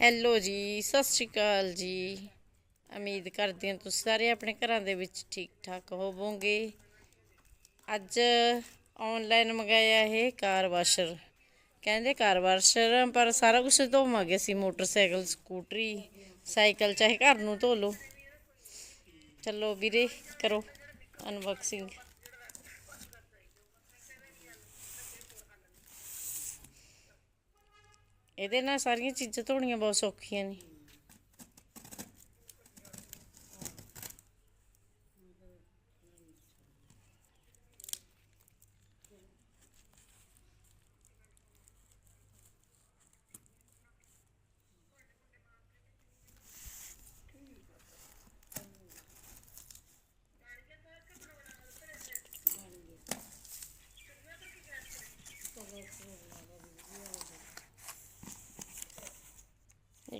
Hello ਜੀ, ਸਤਿ ਸ਼੍ਰੀ ਅਕਾਲ ਜੀ। ਉਮੀਦ ਕਰਦੇ ਹਾਂ ਤੁਸੀਂ ਸਾਰੇ ਆਪਣੇ ਘਰਾਂ ਦੇ ਵਿੱਚ ਠੀਕ ਠਾਕ ਹੋਵੋਗੇ। ਅੱਜ ਆਨਲਾਈਨ ਮੰਗਾਇਆ ਇਹ ਕਾਰ ਵਾਸ਼ਰ ਕਹਿੰਦੇ ਕਾਰ ਵਾਸ਼ਰ ਪਰ ਸਾਰਾ ਕੁਝ ਧੋਵਾਂਗੇ ਅਸੀਂ, ਮੋਟਰਸਾਈਕਲ, ਸਕੂਟਰੀ, ਸਾਈਕਲ, ਚਾਹੇ ਘਰ ਨੂੰ ਧੋ ਲਓ। ਚਲੋ ਵੀਰੇ, ਕਰੋ। ਅਨਬਾਕਸਿੰਗ ਇਹਦੇ ਨਾਲ ਸਾਰੀਆਂ ਚੀਜ਼ਾਂ ਧੋਣੀਆਂ ਬਹੁਤ ਸੌਖੀਆਂ ਨੇ ਇਹ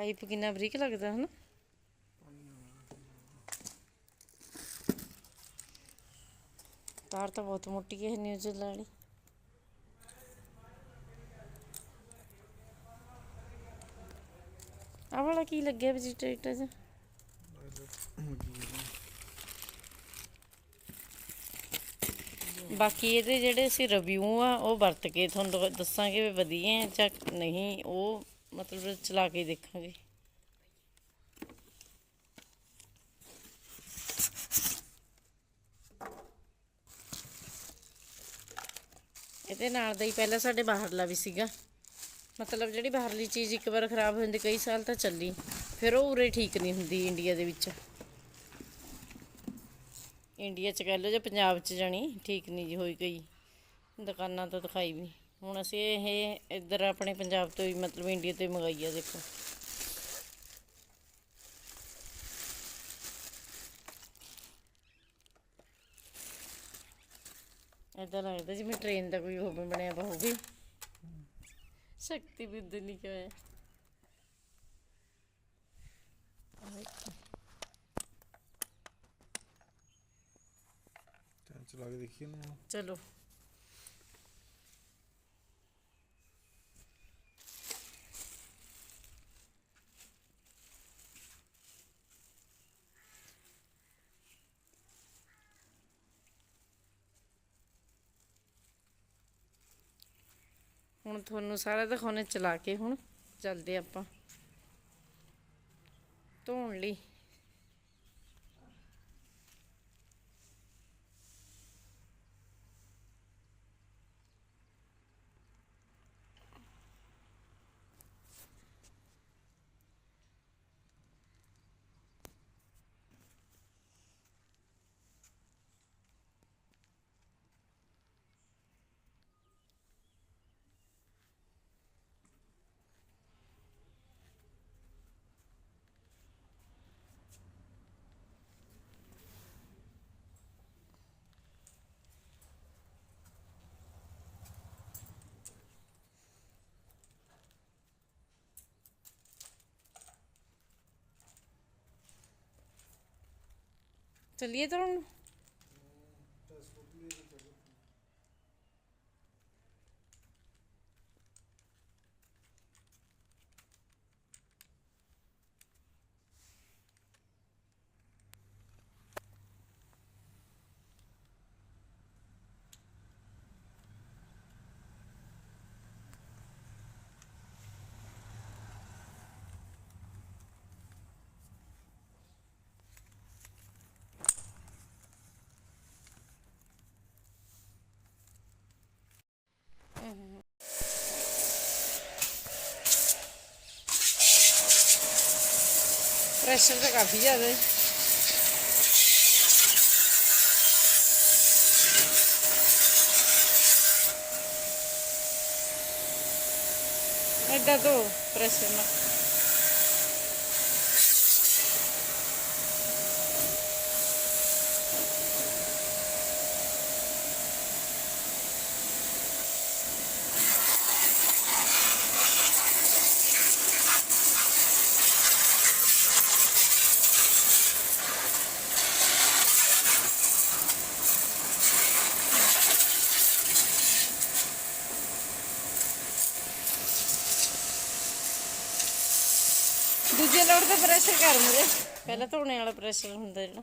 ਪਾਈਪ ਕਿੰਨਾ ਬਰੀਕ ਲੱਗਦਾ, ਹਨਾ? ਤਾਰ ਤਾਂ ਬਹੁਤ ਮੋਟੀ ਹੈ ਨਿਊਜ਼ਲ ਵਾਲੀ ਆਹ ਵਾਲਾ ਕੀ ਲੱਗਿਆ ਵੈਜੀਟੇਟਰ 'ਚ? ਬਾਕੀ ਇਹਦੇ ਜਿਹੜੇ ਅਸੀਂ ਰਿਵਿਊ ਆ, ਉਹ ਵਰਤ ਕੇ ਤੁਹਾਨੂੰ ਦੱਸਾਂਗੇ ਵੀ ਵਧੀਆ ਜਾਂ ਨਹੀਂ, ਉਹ ਮਤਲਬ ਚਲਾ ਕੇ ਦੇਖਾਂਗੇ। ਇਹਦੇ ਨਾਲ ਦਾ ਹੀ ਪਹਿਲਾਂ ਸਾਡੇ ਬਾਹਰਲਾ ਵੀ ਸੀਗਾ। ਮਤਲਬ ਜਿਹੜੀ ਬਾਹਰਲੀ ਚੀਜ਼ ਇੱਕ ਵਾਰ ਖਰਾਬ ਹੋ ਜਾਂਦੀ, ਕਈ ਸਾਲ ਤਾਂ ਚੱਲੀ। ਫਿਰ ਉਹ ਉਰੇ ਠੀਕ ਨਹੀਂ ਹੁੰਦੀ ਇੰਡੀਆ ਦੇ ਵਿੱਚ। ਇੰਡੀਆ ਚ ਕਹਿ ਲਓ ਜਾਂ ਪੰਜਾਬ ਚ ਜਾਣੀ, ਠੀਕ ਨਹੀਂ ਜੀ, ਹੋਈ ਗਈ ਦੁਕਾਨਾਂ ਤੋਂ ਦਿਖਾਈ ਵੀ ਹੁਣ ਅਸੀਂ ਇਹ ਇੱਧਰ ਆਪਣੇ ਪੰਜਾਬ ਤੋਂ ਹੀ ਮਤਲਬ ਇੰਡੀਆ ਤੋਂ ਹੀ ਮੰਗਾਈ ਆ ਦੇਖੋ। ਏਦਾਂ ਲੱਗਦਾ ਜਿਵੇਂ ਟ੍ਰੇਨ ਦਾ ਕੋਈ ਹੋਵੇ ਬਣਿਆ ਵਾ ਹੋਵੇ ਸ਼ਕਤੀ ਬਿੰਦ ਹੋਇਆ ਤੇ ਚਲਾ ਕੇ ਦੇਖੀਏ ਨਾ। ਚਲੋ। ਹੁਣ ਤੁਹਾਨੂੰ ਸਾਰਾ ਦਿਖਾਉਣੇ ਚਲਾ ਕੇ ਹੁਣ ਚੱਲਦੇ ਆਪਾਂ। ਧੋਣ ਲਈ। ਚੱਲੀਏ ਤਾਂ ਹੁਣ ਪ੍ਰੈਸ਼ਰ ਤਾਂ ਕਾਫੀ ਜ਼ਿਆਦਾ ਹੈ ਐਡਾ ਦੂਜੇ ਲੋਡ ਤੇ ਪ੍ਰੈਸ਼ਰ ਕਰ ਮੇਰੇ। ਪਹਿਲਾਂ ਧੋਣੇ ਵਾਲਾ ਪ੍ਰੈਸ਼ਰ ਹੁੰਦਾ ਜਿਹੜਾ।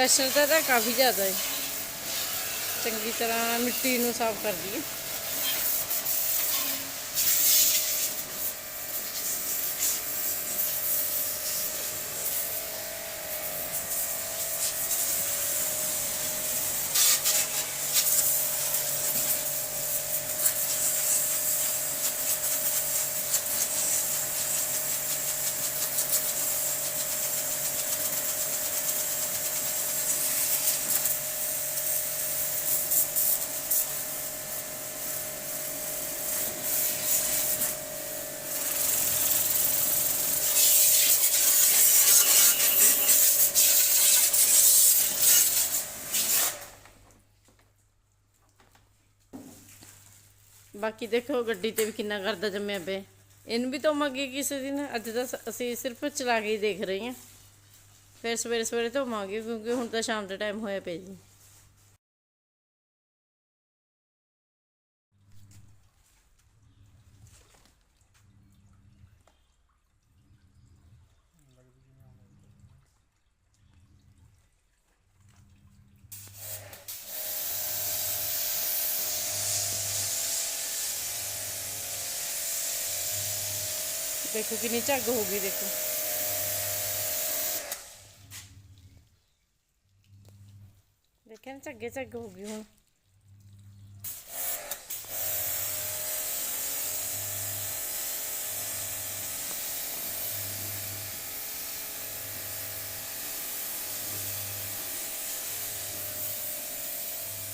ਪ੍ਰੈਸ਼ਰ ਤਾਂ ਤਾਂ ਕਾਫੀ ਜ਼ਿਆਦਾ ਹੈ। ਚੰਗੀ ਤਰ੍ਹਾਂ ਮਿੱਟੀ ਨੂੰ ਸਾਫ਼ ਕਰਦੀ ਹੈ। ਬਾਕੀ ਦੇਖੋ ਗੱਡੀ ਤੇ ਵੀ ਕਿੰਨਾ ਕਰਦਾ ਜੰਮਿਆ ਪਿਆ। ਇਹਨੂੰ ਵੀ ਧੋਵਾਂਗੇ ਕਿਸੇ ਦਿਨ, ਅੱਜ ਤਾਂ ਸ- ਅਸੀਂ ਸਿਰਫ ਚਲਾ ਕੇ ਹੀ ਦੇਖ ਰਹੇ ਹਾਂ। ਫਿਰ ਸਵੇਰੇ ਸਵੇਰੇ ਧੋਵਾਂਗੇ ਕਿਉਂਕਿ ਹੁਣ ਤਾਂ ਸ਼ਾਮ ਦਾ ਟਾਈਮ ਹੋਇਆ ਪਿਆ ਜੀ। ਦੇਖੋ ਕਿੰਨੀ ਝੱਗ ਹੋ ਗਈ ਦੇਖੋ। ਦੇਖਿਆ ਨਾ ਝੱਗੇ ਝੱਗ ਹੋ ਗਈ ਹੁਣ।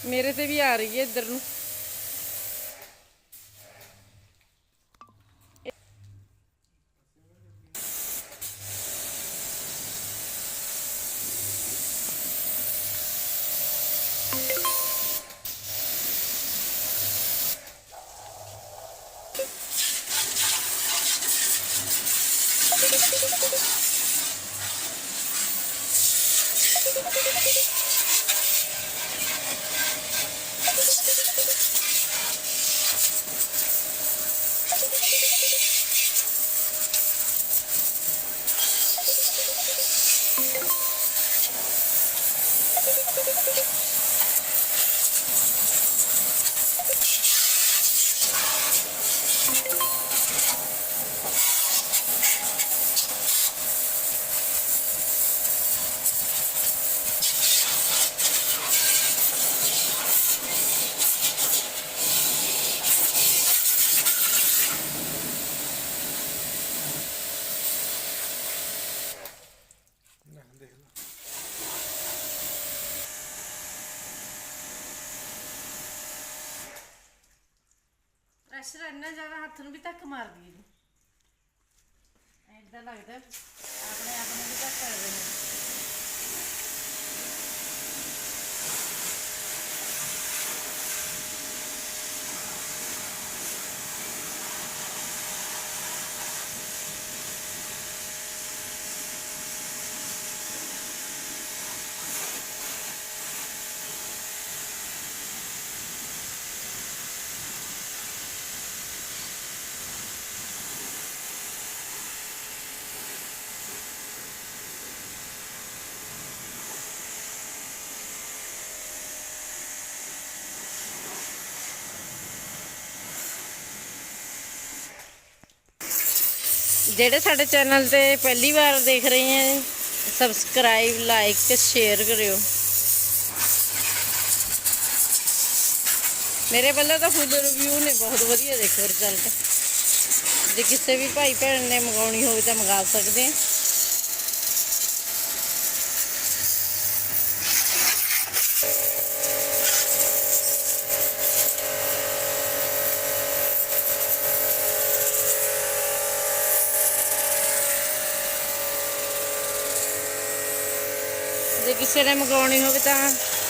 ਮੇਰੇ ਤੇ ਵੀ ਆ ਰਹੀ ਹੈ ਇੱਧਰ ਨੂੰ। ਪ੍ਰੈਸ਼ਰ ਇੰਨਾ ਜ਼ਿਆਦਾ ਹੱਥ ਨੂੰ ਵੀ ਧੱਕ ਮਾਰਦੀ ਹੈ। ਐਦਾਂ ਲੱਗਦਾ ਆਪਣੇ ਆਪ ਨੂੰ ਵੀ ਧੱਕ ਕਰਦੇ ਨੇ। ਜਿਹੜੇ ਸਾਡੇ ਚੈਨਲ ਤੇ ਪਹਿਲੀ ਵਾਰ ਦੇਖ ਰਹੇ ਹੈ ਸਬਸਕ੍ਰਾਈਬ ਲਾਈਕ ਸ਼ੇਅਰ ਕਰਿਓ। ਮੇਰੇ ਵੱਲੋਂ ਤਾਂ ਫੁੱਲ ਰਿਵਿਊ ਨੇ ਬਹੁਤ ਵਧੀਆ ਦੇਖੋ ਰਿਜ਼ਲਟ ਜੇ ਕਿਸੇ ਵੀ ਭਾਈ ਭੈਣ ਨੇ ਮੰਗਾਉਣੀ ਹੋਵੇ ਤਾਂ ਮੰਗਾ ਸਕਦੇ ਆ ਜੇ ਕਿਸੇ ਨੇ ਮੰਗਾਉਣੀ ਹੋਵੇ ਤਾਂ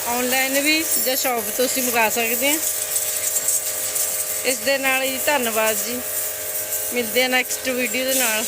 ਆਨਲਾਈਨ ਵੀ ਜਾਂ ਸ਼ਾਪ ਤੋਂ ਤੁਸੀਂ ਮੰਗਾ ਸਕਦੇ ਆ ਇਸ ਦੇ ਨਾਲ ਹੀ ਧੰਨਵਾਦ ਜੀ। ਮਿਲਦੇ ਆ ਨੈਕਸਟ ਵੀਡੀਓ ਦੇ ਨਾਲ।